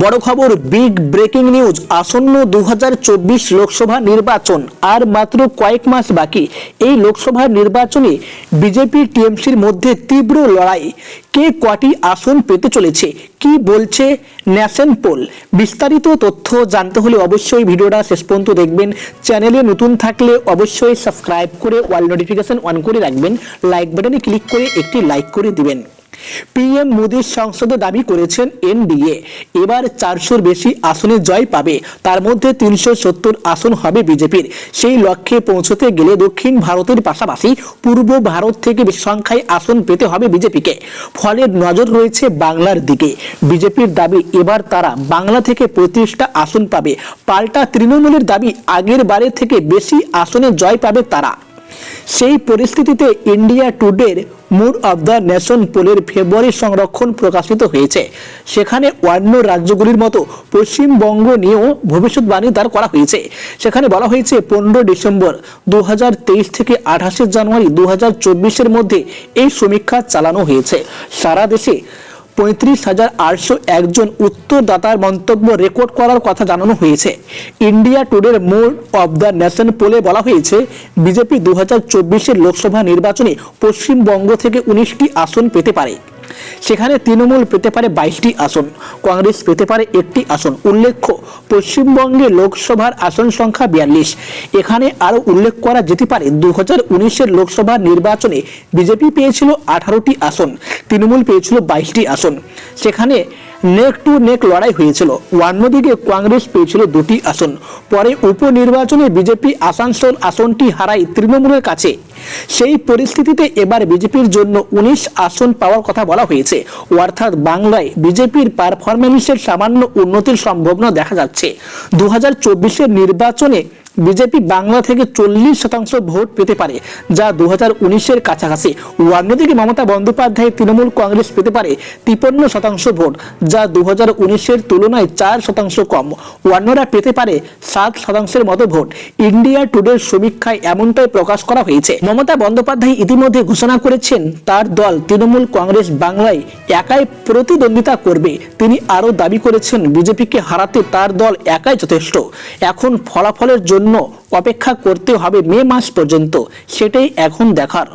বড় খবর big breaking news আসন্ন দু হাজার চব্বিশ লোকসভা নির্বাচন। আর মাত্র কয়েক মাস বাকি। এই লোকসভা নির্বাচনে বিজেপি টিএমসির মধ্যে তীব্র লড়াই। কে কটি আসন পেতে চলেছে? কি বলছে ন্যাশন পোল? বিস্তারিত তথ্য জানতে হলে অবশ্যই ভিডিওটা শেষ পর্যন্ত দেখবেন। চ্যানেলে নতুন থাকলে অবশ্যই সাবস্ক্রাইব করে ওয়াল নোটিফিকেশন অন করে রাখবেন। লাইক বাটনে ক্লিক করে একটি লাইক করে দিবেন। পিএম মোদীর সংসদে দাবি করেছেন এনডিএ। এবার চারশোর বেশি আসনে জয় পাবে। তার মধ্যে তিনশো সত্তর আসন হবে বিজেপির। সেই লক্ষ্যে পৌঁছতে গেলে দক্ষিণ ভারতের পাশাপাশি পূর্ব ভারত থেকে বেশি সংখ্যায় আসন পেতে হবে বিজেপিকে। ফলে নজর রয়েছে বাংলার দিকে। বিজেপির দাবি, এবার তারা বাংলা থেকে পঁয়ত্রিশটা আসন পাবে। পাল্টা তৃণমূলের দাবি, আগের বারের থেকে বেশি আসনে জয় পাবে তারা। সেই পরিস্থিতিতে ইন্ডিয়া টুডের মুড অব দ্য নেশন পোলের ফেব্রুয়ারি সংরক্ষণ প্রকাশিত হয়েছে। সেখানে অন্য রাজ্যগুলির মতো পশ্চিমবঙ্গ নিয়েও ভবিষ্যৎবাণী দাঁড় করা হয়েছে। সেখানে বলা হয়েছে, পনেরো ডিসেম্বর দু হাজার তেইশ থেকে আঠাশে জানুয়ারি দু এর মধ্যে এই সমীক্ষা চালানো হয়েছে। সারা দেশে পঁয়ত্রিশ হাজার আটশো একজন উত্তরদাতার মন্তব্য রেকর্ড করার কথা জানানো হয়েছে। ইন্ডিয়া টুডের মোড অব দ্য ন্যাশন পোলে বলা হয়েছে, বিজেপি দু হাজার লোকসভা নির্বাচনে পশ্চিমবঙ্গ থেকে উনিশটি আসন পেতে পারে। সেখানে তৃণমূল পেতে পারে বাইশটি আসন, কংগ্রেস পেতে পারে একটি আসন। উল্লেখ্য, পশ্চিমবঙ্গে লোকসভার আসন সংখ্যা বিয়াল্লিশ। এখানে আরও উল্লেখ করা যেতে পারে দু হাজার উনিশের লোকসভা নির্বাচনে বিজেপি পেয়েছিল আঠারোটি আসন, তৃণমূল পেয়েছিল বাইশটি আসন। সেখানে নেক টু নেক লড়াই হয়েছিল। অন্যদিকে কংগ্রেস পেয়েছিল দুটি আসন। পরে উপনির্বাচনে বিজেপি আসানসোল আসনটি হারায় তৃণমূলের কাছে। সেই পরিস্থিতিতে এবার বিজেপির জন্য উনিশ আসন পাওয়ার কথা বলা হয়েছে। অর্থাৎ বাংলায় বিজেপির পারফরমেন্সের সামান্য উন্নতির সম্ভাবনা দেখা যাচ্ছে। দু হাজার নির্বাচনে বিজেপি বাংলা থেকে চল্লিশ শতাংশ ভোট পেতে পারে, যা দু হাজার উনিশের কাছাকাছি। অন্যদিকে মমতা বন্দ্যোপাধ্যায় তৃণমূল কংগ্রেস পেতে পারে তিপ্পান্ন শতাংশ ভোট, যা দু হাজার উনিশের তুলনায় চার শতাংশ কম। অন্যরা পেতে পারে সাত শতাংশের মতো ভোট। ইন্ডিয়া টুডের সমীক্ষায় এমনটাই প্রকাশ করা হয়েছে। মমতা বন্দ্যোপাধ্যায় ইতিমধ্যে ঘোষণা করেছেন, তার দল তৃণমূল কংগ্রেস বাংলায় একাই প্রতিদ্বন্দ্বিতা করবে। তিনি আরও দাবি করেছেন, বিজেপিকে হারাতে তার দল একাই যথেষ্ট। এখন ফলাফলের জন্য অপেক্ষা করতে হবে মে মাস পর্যন্ত সেটাই এখন দেখার।